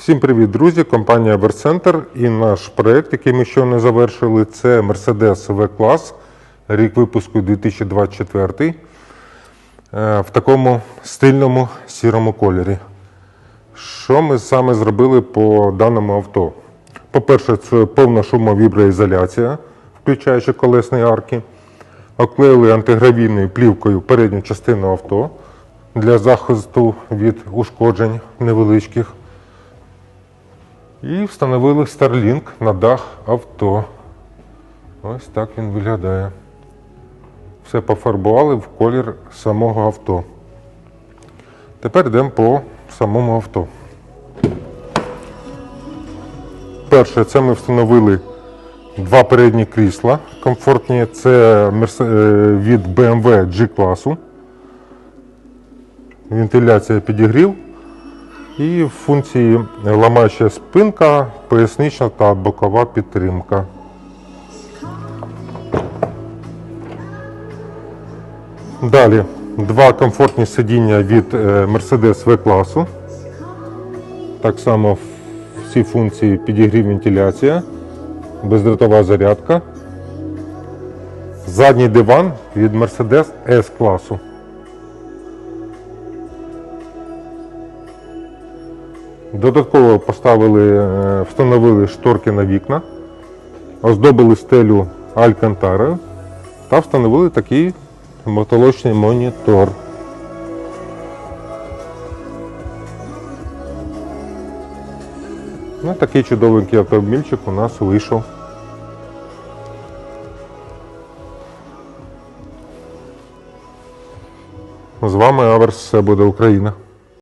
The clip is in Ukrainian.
Всім привіт, друзі! Компанія Верцентр і наш проект, який ми щойно завершили, це Mercedes V-клас, рік випуску 2024 е, в такому стильному сірому кольорі. Що ми саме зробили по даному авто? По-перше, це повна шумовіброізоляція, включаючи колесні арки. Оклеїли антигравійною плівкою передню частину авто для захисту від ушкоджень невеличких. І встановили Starlink на дах авто. Ось так він виглядає. Все пофарбували в колір самого авто. Тепер йдемо по самому авто. Перше, це ми встановили два передні крісла комфортні. Це е, від BMW G-класу. Вентиляція підігрів. І в функції ламаюча спинка, пояснична та бокова підтримка. Далі два комфортні сидіння від е, Mercedes V-класу. Так само всі функції підігрів вентиляція, бездротова зарядка. Задній диван від Mercedes S-класу. Додатково поставили, е, встановили шторки на вікна, оздобили стелю алькантарою та встановили такий мотолочний монітор. Ну, такий чудовенький автомобільчик у нас вийшов. З вами Аверс, все буде Україна.